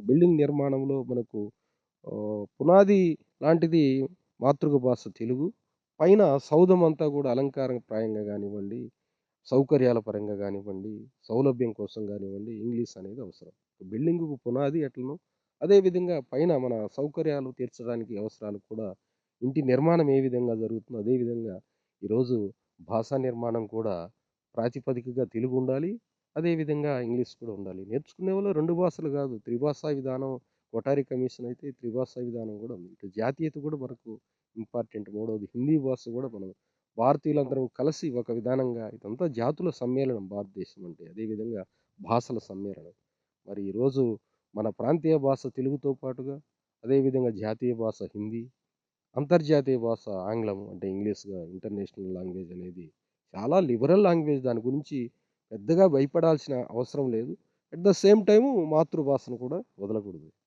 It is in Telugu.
బిల్డింగ్ నిర్మాణంలో మనకు పునాది లాంటిది మాతృక భాష తెలుగు. పైన సౌధం అంతా కూడా అలంకారప్రాయంగా కానివ్వండి సౌకర్యాల పరంగా కానివ్వండి సౌలభ్యం కోసం కానివ్వండి ఇంగ్లీష్ అనేది అవసరం. బిల్డింగుకు పునాది ఎట్లనో, అదే విధంగా పైన మన సౌకర్యాలు తీర్చడానికి అవసరాలు కూడా ఇంటి నిర్మాణం ఏ విధంగా జరుగుతుందో, అదే విధంగా ఈరోజు భాషా నిర్మాణం కూడా ప్రాతిపదికగా తెలుగు ఉండాలి విధంగా ఇంగ్లీష్ కూడా ఉండాలి. నేర్చుకునే వాళ్ళు రెండు భాషలు కాదు త్రిభాషా విధానం కొఠారి కమిషన్ అయితే త్రిభాషా విధానం కూడా ఉంది. ఇటు జాతీయత కూడా మనకు ఇంపార్టెంట్. మూడవది హిందీ భాష కూడా మనం భారతీయులందరం కలిసి ఒక విధానంగా ఇదంతా జాతుల సమ్మేళనం భారతదేశం అంటే. అదేవిధంగా భాషల సమ్మేళనం. మరి ఈరోజు మన ప్రాంతీయ భాష తెలుగుతో పాటుగా అదేవిధంగా జాతీయ భాష హిందీ, అంతర్జాతీయ భాష ఆంగ్లం అంటే ఇంగ్లీష్‌గా ఇంటర్నేషనల్ లాంగ్వేజ్ అనేది చాలా లిబరల్ లాంగ్వేజ్. దాని గురించి పెద్దగా భయపడాల్సిన అవసరం లేదు. అట్ ద సేమ్ టైము మాతృభాషను కూడా వదలకూడదు.